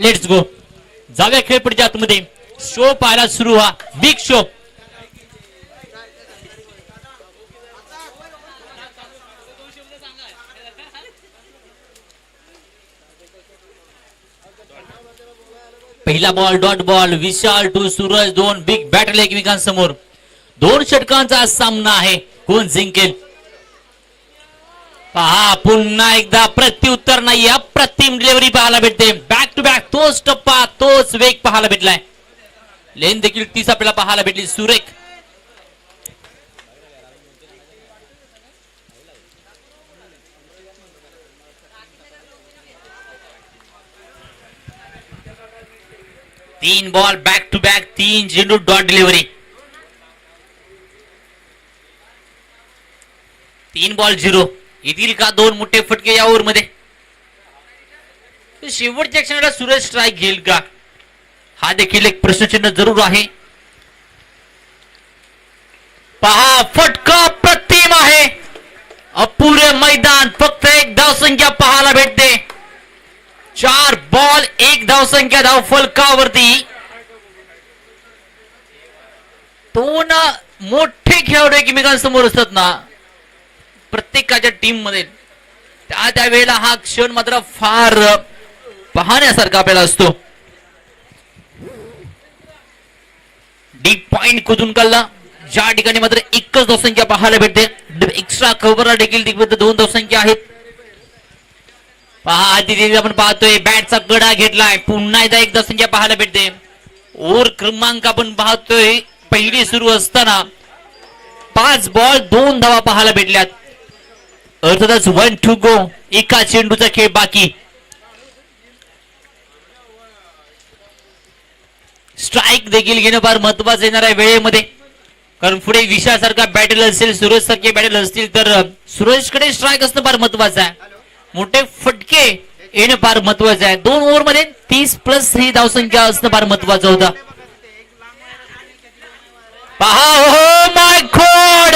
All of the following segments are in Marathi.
लेट्स गो जाऊया खेळपडीच्या आतमध्ये. शो पाहायला सुरू हा बिग शो पहिला ball dot ball Vishal to Suraj दोन बिग बॅटल एकमेकांसमोर. दोन षटकांचा सामना आहे. कोण जिंकेल? पहा पुन्हा एकदा प्रत्युत्तर नाही अप्रतिम डिलिव्हरी पाहायला भेटते. बॅक टू बॅक तोच टप्पा तोच वेग पाहायला भेटलाय लेन देखील तीच आपल्याला पाहायला भेटली सुरेख तीन बॉल बॅक टू बॅक तीन झेंडू डॉट डिलिव्हरी तीन बॉल येतील का दोन मोठे फटके या ओव्हर मध्ये शेवटच्या क्षणाला सुरेश स्ट्राईक घेईल का? हा देखील एक प्रश्नचिन्ह जरूर आहे. पहा फटका प्रतिम आहे. अपुरे मैदान फक्त एक धावसंख्या पाहायला भेटते. चार बॉल एक धावसंख्या धाव फलकावरती. दोन मोठे खेळाडू एकमेकांसमोर असतात ना प्रत्येकाच्या टीममध्ये. त्या त्यावेळेला हा क्षण मात्र फार पाहण्यासारखा आपल्याला असतो. डीप पॉइंट कुठून काढला ज्या ठिकाणी मात्र एकच धावसंख्या पाहायला भेटते. एक्स्ट्रा कव्हरला देखील तिकडे दोन धावसंख्या आहेत. पहा आधी आपण पाहतोय बॅटचा गडा घेतलाय. पुन्हा एकदा एक धावसंख्या पाहायला भेटते. ओव्हर क्रमांक आपण पाहतोय पहिली सुरू असताना पाच बॉल दोन धावा पाहायला भेटल्यात. अर्थातच वन टू गो एका चेंडूचा खेळ बाकी. स्ट्राईक देखील घेणं फार महत्वाचं येणार आहे वेळेमध्ये. कारण पुढे विशासारखा बॅटल असेल सुरेश सारखे बॅटल असतील तर सुरेशकडे स्ट्राईक असणं फार महत्वाचं आहे. मोठे फटके येणं फार महत्वाचं आहे. दोन ओव्हरमध्ये तीस प्लस ही धावसंख्या असणं फार महत्वाचं होतं. पहा हो, हो माय गॉड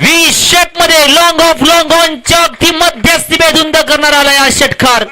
वीस शेपमध्ये लॉंग ऑफ लॉंग ऑनच्या अगदी मध्यस्थी बेधुंद करणार आला या षटकार.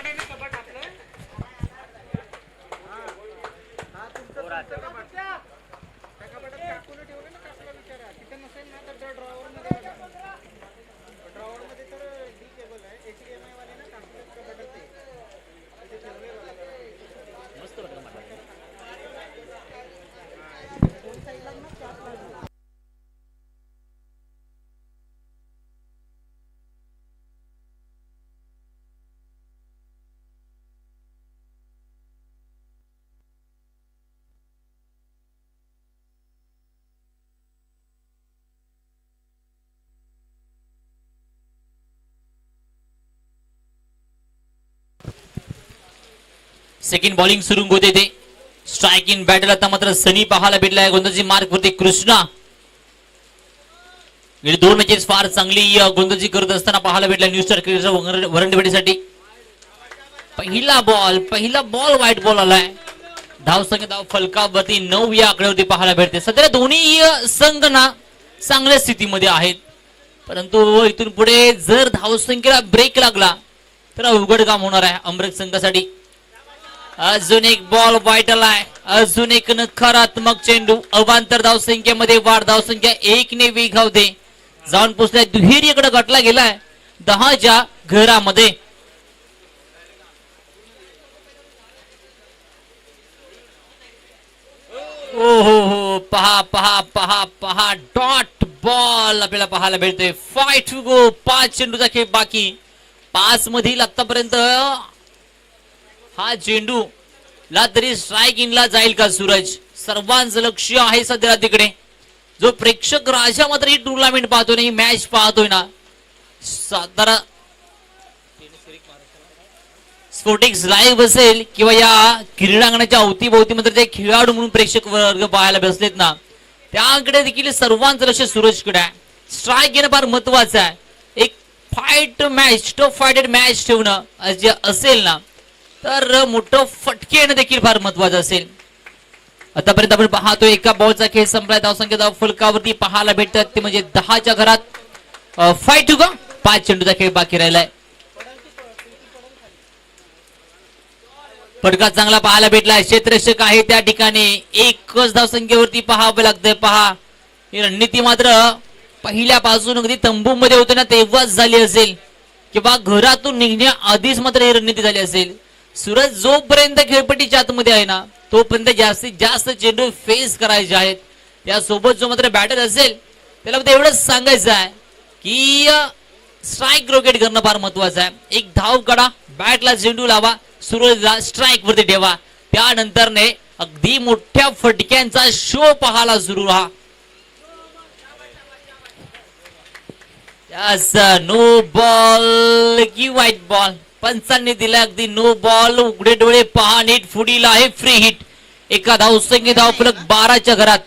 सेकंड बॉलिंग सुरू होते ते स्ट्राईक इन बॅटल आता मात्र सनी पाहायला भेटलाय। गोंदाजी मार्क वरती कृष्णा। गेली दोन मॅचेस फार चांगली गोंदाजी करत असताना पाहायला भेटला न्यू स्टार क्रिकेटच्या वरंडीसाठी पहिला बॉल पहिला बॉल व्हाईट बॉल आलाय। धाव संघ धाव फलकावरती नऊ या आकड्यावरती पाहायला भेटते। सध्या दोन्ही संघ ना चांगल्या स्थितीमध्ये आहेत। परंतु इथून पुढे जर धावसंख्येला ब्रेक लागला तर अवघड काम होणार आहे अमृत संघासाठी। अजून एक बॉल वाईट आलाय अजून एक नकारात्मक चेंडू. अवांतर धावसंख्येमध्ये वाढ धावसंख्या एक ने वेगावते जाऊन पोचलाय दुहेरीकडे गटला गेलाय. दहाच्या घरामध्ये. ओ हो हो. पहा पहा पहा पहा. डॉट बॉल आपल्याला पाहायला भेटतोय फाय टू गो पाच चेंडूचा खेळ बाकी. पाच मधील आतापर्यंत हा चेंडू ला तरी स्ट्राईक इनला जाईल का सूरज? सर्वांचं लक्ष आहे सध्या तिकडे. जो प्रेक्षक राजा मात्र ही टुर्नामेंट पाहतोय ना ही मॅच पाहतोय ना. सातारा स्पोर्टिक्स लाईव्ह असेल किंवा या क्रीडांगणाच्या अवतीभोवती मात्र जे खेळाडू म्हणून प्रेक्षक वर्ग पाहायला बसलेत ना त्याकडे देखील सर्वांचं लक्ष सूरजकडे आहे. स्ट्राईक घेणं फार महत्वाचं आहे. एक fight match tough fighted match ठेवणं जे असेल ना तर मोठं फटके येणं देखील फार महत्वाचं असेल. आतापर्यंत आपण पाहतो एका बॉलचा खेळ संपलाय. धावसंख्या धाव फलकावरती पाहायला भेटतात ते म्हणजे दहाच्या घरात फाईट का पाच चेंडूचा खेळ बाकी राहिलाय. फटका चांगला पाहायला भेटलाय. क्षेत्ररक्षक आहे त्या ठिकाणी. एकच धावसंख्येवरती पहावं लागतंय. पहा. ही रणनीती मात्र पहिल्यापासून अगदी तंबू मध्ये होते ना तेव्हाच झाली असेल. किंवा घरातून निघण्याआधीच मात्र ही रणनीती झाली असेल. सूरज जोपर्यंत खेळपट्टीच्या आतमध्ये आहे ना तोपर्यंत जास्तीत जास्त चेंडू फेस करायचे आहेत. त्यासोबत जो मात्र बॅटर असेल त्याला फक्त एवढंच सांगायचं आहे की स्ट्राईक रोकेट करणं फार महत्वाचं आहे. एक धाव काढा बॅटला चेंडू लावा सूरजला स्ट्राईक वरती ठेवा. त्यानंतर ने अगदी मोठ्या फटक्यांचा शो पाहायला सुरू राहा. नो बॉल की व्हाईट बॉल पंचांनी दिला अगदी नो बॉल उघडे डोळे पहा नीट फुडीला आहे फ्री हिट एका धावसंख्ये धाव फलक बाराच्या घरात.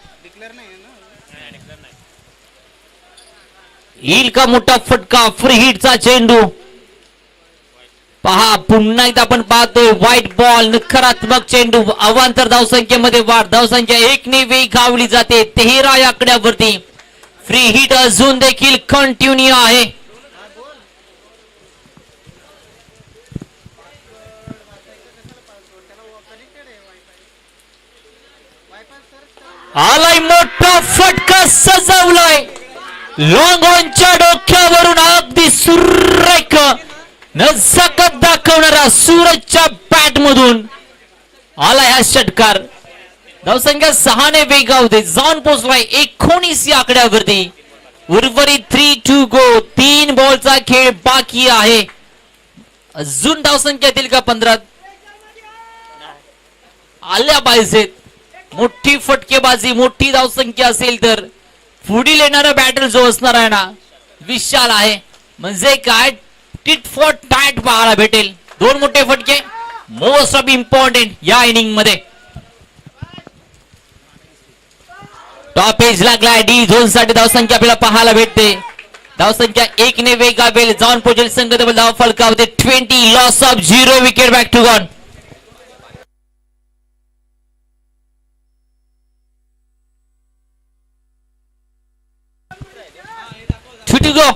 येईल का मोठा फटका? फ्री हिटचा चेंडू. पहा पुन्हा एकदा आपण पाहतोय व्हाईट बॉल नकारात्मक चेंडू. अवांतर धावसंख्येमध्ये वाढ. धावसंख्या एक ने गावली जाते. तेरा या आकड्यावरती. फ्री हिट अजून देखील कंटिन्यू आहे. आलाय मोठा फटका सजवलाय. लॉंगॉनच्या डोक्यावरून अगदी सुरेख नजाकत दाखवणारा सूरजच्या बॅट मधून आला हा षटकार. धावसंख्या सहाने वेगावते जाऊन पोचलाय एकोणीस या आकड्यावरती. उर्वरित थ्री टू गो तीन बॉलचा खेळ बाकी आहे. अजून धावसंख्या येतील का पंधरा आल्या पाहिजेत. मोठी फटकेबाजी मोठी धावसंख्या असेल तर पुढील येणारा बॅटल जो असणार आहे ना विशाल आहे. म्हणजे काय? टिट फॉर टॅट पाहायला भेटेल. दोन मोठे फटके. मोस्ट ऑफ इम्पॉर्टंट या इनिंगमध्ये. टॉप एज लागलाय डी झोनसाठी धावसंख्या आपल्याला पाहायला भेटते. धावसंख्या एक ने वेगावेल. जाऊन पोचेल संघ धाव फलकावते. Twenty loss of zero wicket back to gone Two जो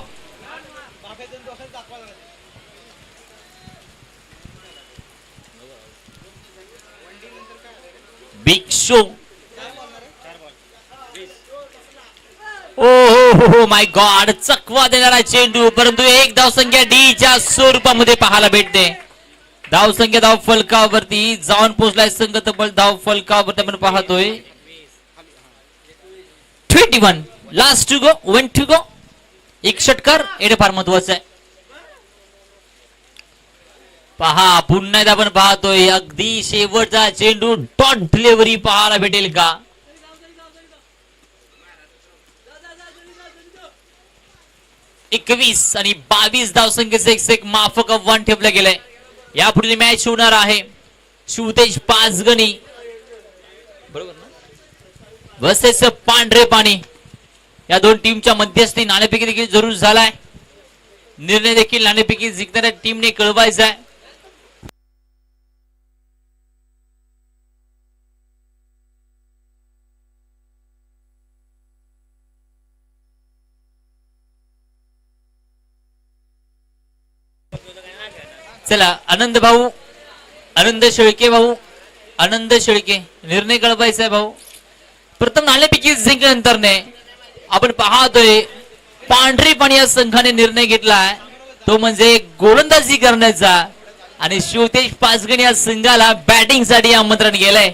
बिग शो ओ हो हो माय गॉड चकवा देणारा चेंडू. परंतु एक धावसंख्या डी च्या स्वरूपामध्ये पाहायला भेटते. धावसंख्या धाव फलकावरती. जाऊन पोहोचलाय संघ तब्बल धाव फलकावरती आपण पाहतोय. Twenty one last two go one two go एक षटकार येणे फार महत्वाचं आहे. पहा पुन्हा एकदा आपण पाहतोय अगदी शेवटचा चेंडू डॉट डिलिव्हरी पाहायला भेटेल का? एकवीस आणि बावीस धावसंख्येचं एक एक माफक आव्हान ठेवलं गेलंय. यापुढील मॅच होणार आहे. शिवतेज पाच गणी बरोबर ना? वसेस पांढरे पाणी. या दोन टीमच्या मध्यस्थी नाणेपैकी देखील जरूर झालाय. निर्णय देखील नाणेपैकी जिंकणाऱ्या टीमने कळवायचा आहे. चला आनंद भाऊ आनंद शेळके भाऊ आनंद शेळके. निर्णय कळवायचा आहे भाऊ. प्रथम नाणेपैकी जिंकल्यानंतर ने आपण पाहतोय पांढरी या संघाने निर्णय घेतलाय तो म्हणजे गोलंदाजी करण्याचा. आणि शिवतेज पाचगण या संघाला बॅटिंगसाठी आमंत्रण गेलंय.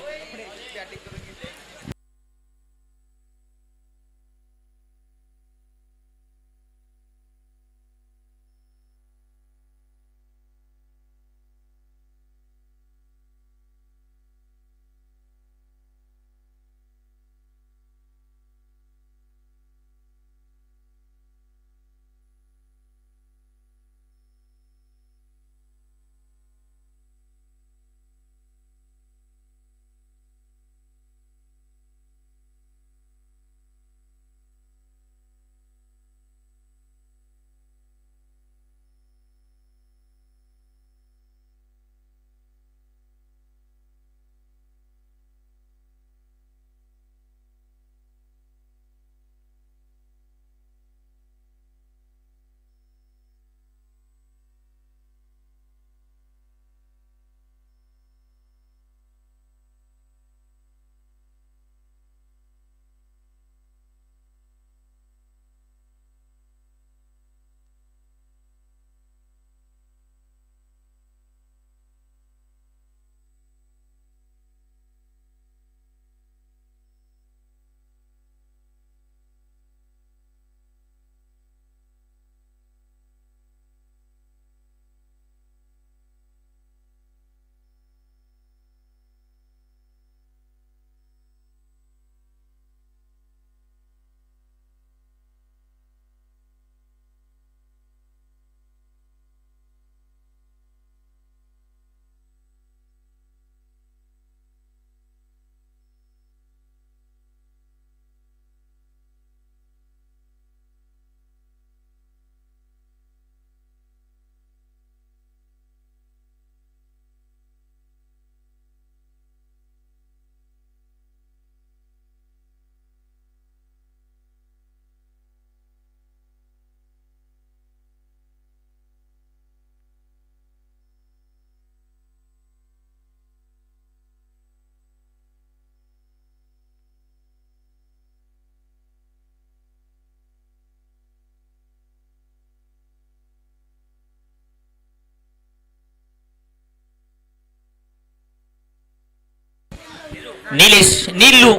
निलेश नीलू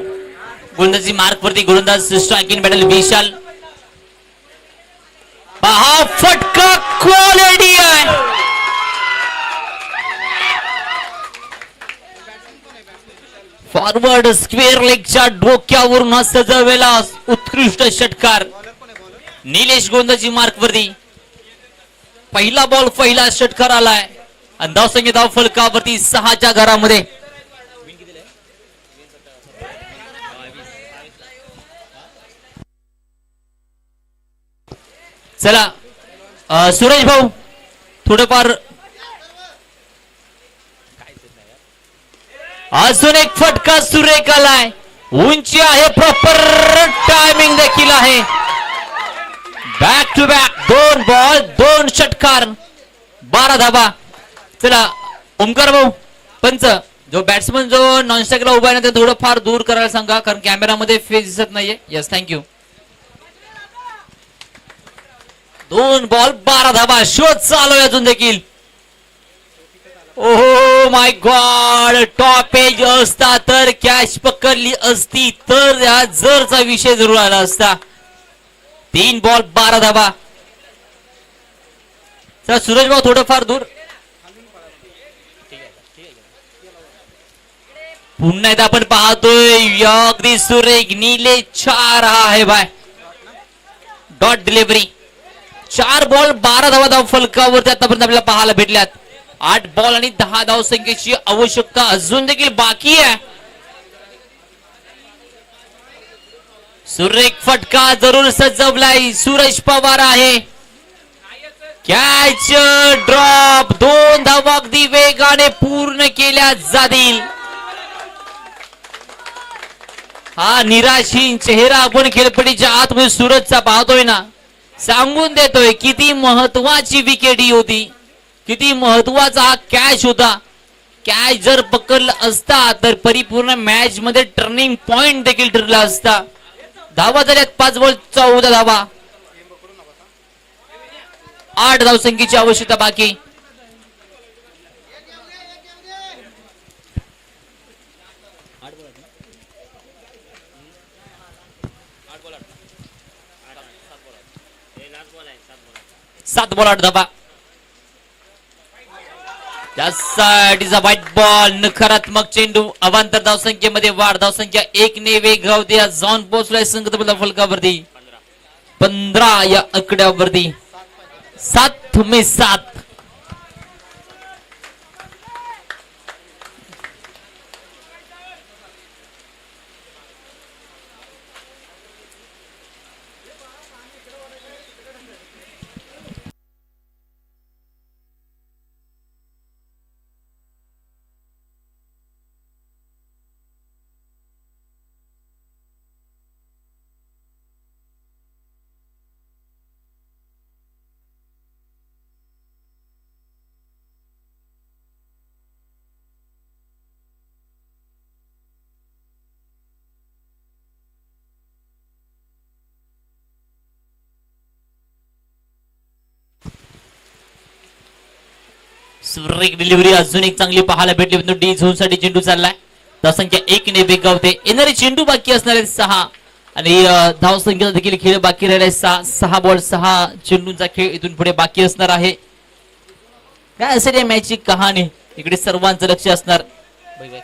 गोलंदाजी मार्क वरती गोलंदाज स्ट्रायकिंग बॅटल विशाल. पहा फटका क्वालिटी आहे. फॉरवर्ड स्क्वेअर लेगच्या डोक्यावरून हा सजवलेला उत्कृष्ट षटकार. निलेश गोंदाजी मार्क वरती पहिला बॉल पहिला षटकार आलाय. आणि धाव धाव फलकावरती सहाच्या घरामध्ये. चला सुरेश भाऊ थोडंफार अजून एक फटका सुरेख आलाय उंची आहे प्रॉपर टायमिंग देखील आहे. बॅक टू बॅक दोन बॉल दोन षटकार. बारा धाबा चला ओमकार भाऊ पंच. जो बॅट्समन जो नॉनस्टॅकला उभा आहे ना ते थोडं फार दूर करायला सांगा कारण कॅमेरामध्ये फेस दिसत नाहीये. येस थँक्यू दोन बॉल बारा धाबा शोध चालू आहे अजून देखील. ओहो माय गॉड टॉप एज असता तर कॅच पकडली असती तर या जरचा विषय जरूर आला असता. तीन बॉल बारा धाबा चला सूरज भाऊ थोडंफार दूर. पुन्हा एकदा आपण पाहतोय अगदी सुरेख नीले चार हा आहे बाय डॉट डिलिव्हरी चार बॉल बारा धावा धाव फलकावरती आतापर्यंत आपल्याला पाहायला भेटल्यात. आठ बॉल आणि दहा धाव संख्येची आवश्यकता अजून देखील बाकी आहे. सुरेख फटका जरूर सजवलाय. सुरेश पवार आहे. कॅच ड्रॉप दोन धावा अगदी वेगाने पूर्ण केल्या जातील. हा निराशीन चेहरा आपण खेळपडीच्या आतमध्ये सुरतचा पाहतोय ना. सांगून देतोय किती महत्वाची विकेटी होती. किती महत्त्वाचा हा कॅच होता. कॅच जर पकडला असता तर परिपूर्ण मॅच मध्ये टर्निंग पॉइंट देखील ठरला असता. धावा झाल्यात पाच बॉल चौदा धावा. आठ धावसंख्येची आवश्यकता बाकी. सात बॉल आठ धाबा त्यासाठीचा व्हाईट बॉल नकारात्मक चेंडू अवांतर धावसंख्येमध्ये वाढ. धावसंख्या एक ने वेग या जाऊन पोहोचलाय संघ फलकावरती. पंधरा या आकड्यावरती. सात मे सात. ब्रेक डिलिव्हरी अजून एक चांगली पाहायला भेटली परंतु डी झोनसाठी चेंडू चाललाय. धावसंख्या एक ने वेगावते येणारे चेंडू बाकी असणार सहा. आणि अं, धावसंख्येचा देखील खेळ बाकी राहिलाय सहा. सहा बॉल सहा चेंडूंचा खेळ इथून पुढे बाकी असणार आहे. काय असेल या मॅचची कहाणी? इकडे सर्वांचं लक्ष असणार बाय बाय.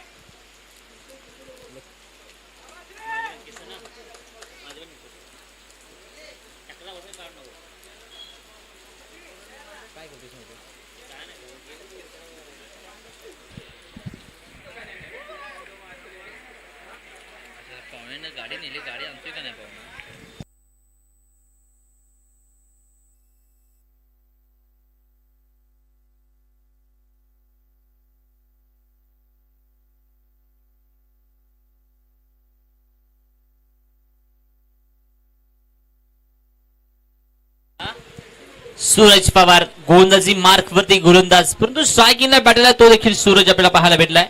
गाडी नेली गाडी आमची का नाही पाहुणे सूरज पवार गोलंदाजी मार्क वरती गोलंदाज. परंतु स्ट्रायकिंगला बॅटला तो देखील सूरज आपल्याला पाहायला भेटलाय.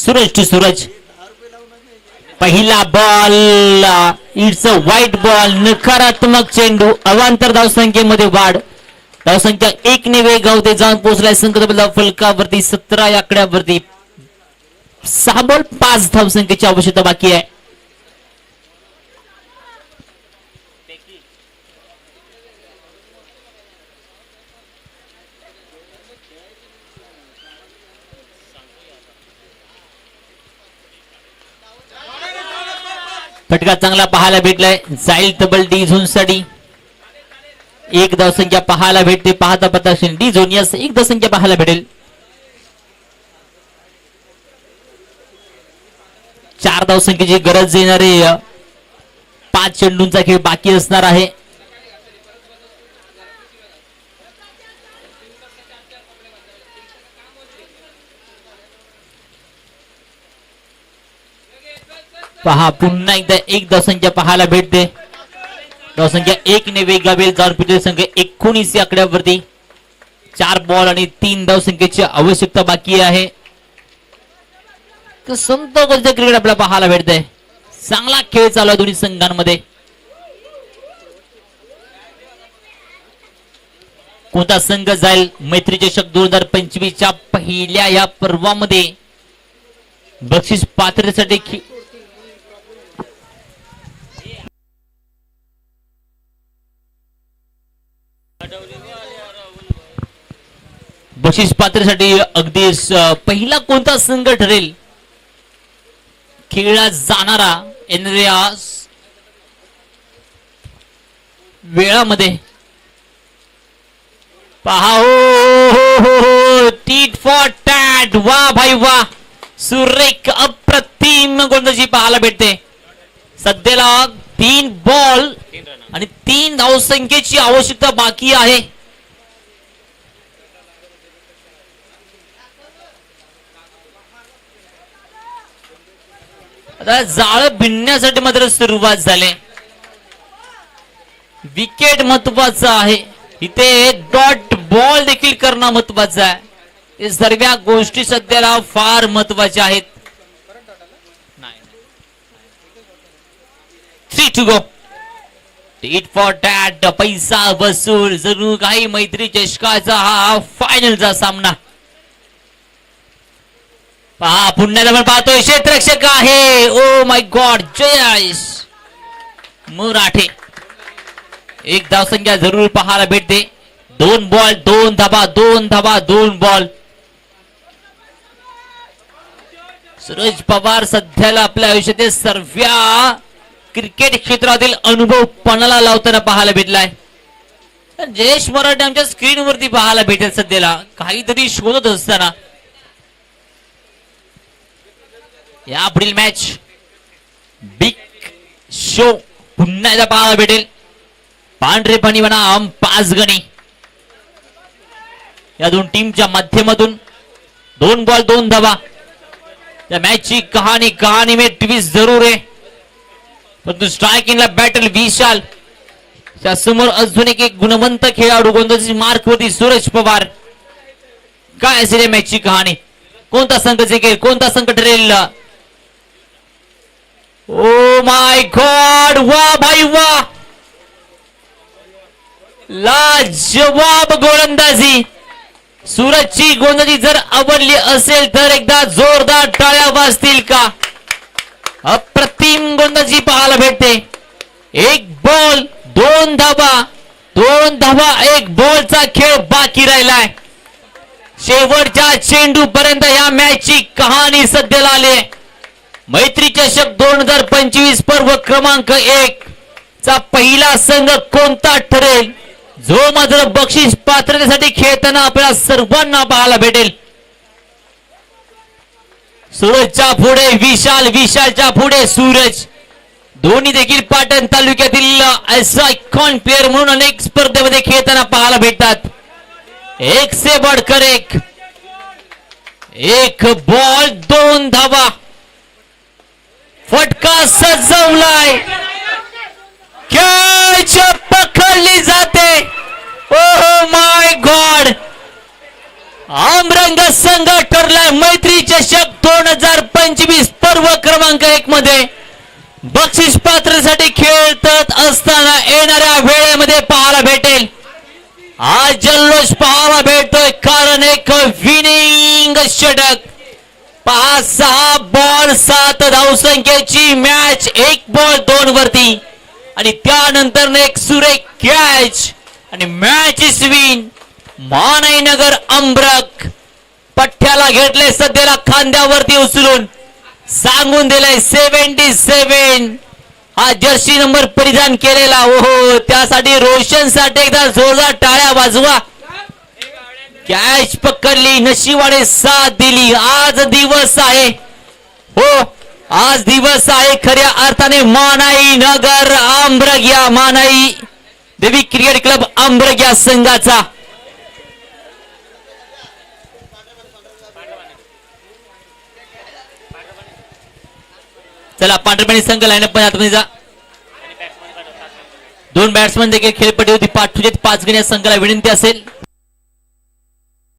सूरज टू सूरज. पहिला ball it's a wide ball नकारात्मक चेंडू अवांतर धावसंख्येमध्ये वाढ. धावसंख्या एक ने वेगावते जाऊन पोहोचलाय संकल्पला फलकावरती सतरा आकड्यावरती. सहा बॉल पाच धावसंख्येची आवश्यकता बाकी आहे. फटका चांगला पाहायला भेटलाय. जाईल तबल डी झोनसाठी. एक धावसंख्या पाहायला भेटते. पाहता पाहता डी झोन. यास एक धावसंख्या पाहायला भेटेल. चार धावसंख्येची गरज येणारे पाच चेंडूंचा खेळ बाकी असणार आहे. पहा पुन्हा एकदा एक धावसंख्या पाहायला भेटते. धावसंख्या एक ने वेगावेल जाऊन पिटेल संघ एकोणीस या आकड्यावरती चार बॉल आणि तीन धावसंख्येची आवश्यकता बाकी आहे. तर संत गरजे क्रिकेट आपल्याला पाहायला भेटतंय. चांगला खेळ चालू आहे दोन्ही संघांमध्ये. कोणता संघ जाईल? मैत्री चषक दोन हजार पंचवीसच्या पहिल्या या पर्वामध्ये बक्षीस पात्रतेसाठी बक्षीस पात्रसाठी अगदी पहिला कोणता संघ ठरेल? खेळला जाणारा येणाऱ्या स- वेळामध्ये. पहा हो हो हो हो टीट फॉर टॅट वा भाई वा. सुरेख अप्रतिम गोलंदाजी पाहायला भेटते. सध्याला तीन बॉल आणि तीन धावसंख्येची आवश्यकता बाकी आहे. आता जाळ भिडण्यासाठी मात्र सुरुवात झाले. विकेट महत्वाचं आहे. इथे डॉट बॉल देखील करणं महत्वाचं आहे. हे सर्व गोष्टी सध्याला फार महत्त्वाच्या आहेत. Three to go tit for tat पैसा वसूल. जणू काही मैत्री चषकाचा हा फायनलचा सामना. पहा पुण्याला पण पाहतोय क्षेत्रक्षक आहे. Oh my God Jayesh Marathe. एक धावसंख्या जरूर पाहायला भेटते. दोन बॉल दोन धाबा दोन धाबा दोन बॉल सूरज पवार सध्याला आपल्या आयुष्यातील सर्व क्रिकेट क्षेत्रातील अनुभव पणाला लावताना पाहायला भेटलाय. जयेश मराठे आमच्या स्क्रीनवरती पाहायला भेटेल सध्याला. काहीतरी शोधत असताना. या पुढील मॅच बिग शो पुन्हा एकदा पाहायला भेटेल. पांढरे पाणी बनाम पाच गणी या दोन टीमच्या माध्यमातून दोन बॉल दोन धावा. या मॅचची कहाणी कहाणी मे ट्विस्ट जरूर आहे. परंतु स्ट्रायकिंगला बॅटल विशाल. त्या समोर अजून एक एक गुणवंत खेळाडू गोंदाची मार्क होती सुरेश पवार. काय असेल या मॅचची कहाणी? कोणता संघ जिंकेल? कोणता संघ ठरेल? ओ माय गॉड वा भाई वा. लाजवाब गोलंदाजी. सूरजची गोलंदाजी जर आवडली असेल तर एकदा जोरदार टाळ्या वाजतील का? अप्रतिम गोलंदाजी पाहायला भेटते. एक बॉल दोन धाबा दोन धाबा एक बॉलचा खेळ बाकी राहिलाय. शेवटच्या चेंडू पर्यंत या मॅचची कहाणी सध्याला आली आहे. मैत्री चषक दोन हजार पंचवीस पर्व क्रमांक एक चा पहिला संघ कोणता ठरेल? जो मात्र बक्षीस पात्रतेसाठी खेळताना आपल्या सर्वांना पाहायला भेटेल. सूरजच्या पुढे विशाल विशालच्या पुढे सूरज. दोन्ही देखील पाटण तालुक्यातील आयकॉन प्लेअर म्हणून अनेक स्पर्धेमध्ये खेळताना पाहायला भेटतात. एक से बडकर एक. एक बॉल दोन धावा. फटका सजवलाय. कॅच पकडली जाते. ओ माय गॉड आमरंग संघ ठरलाय मैत्री चषक दोन हजार पंचवीस पर्व क्रमांक एक मध्ये. बक्षीस पात्रसाठी खेळत असताना येणाऱ्या वेळेमध्ये पाहायला भेटेल. आज जल्लोष पाहायला भेटतोय कारण एक विनिंग षटक. पाच सहा बॉल सात धावसंख्येची मॅच एक बॉल दोन वरती. आणि त्यानंतर एक सुरेख कॅच आणि मॅच इस विन मानईनगर अमरक पठ्याला घेतले सध्याला खांद्यावरती उचलून. सांगून दिलंय सेव्हन्टी सेव्हन हा जर्सी नंबर परिधान केलेला. ओहो त्यासाठी रोशनसाठी एकदा जोरदार टाळ्या वाजवा. कॅच पकडली नशिबाने साथ दिली. आज दिवस आहे. हो आज दिवस आहे. खऱ्या अर्थाने मानाई नगर आंब्रग्या मानाई. देवी क्रिकेट क्लब आंब्रग्या संघाचा. चला पांढरपणी संघ लाईनअपमध्ये आतमध्ये जा. दोन बॅट्समन देखील खेळपट्टी होती पाठवून पाच गण्या संघाला विनंती असेल.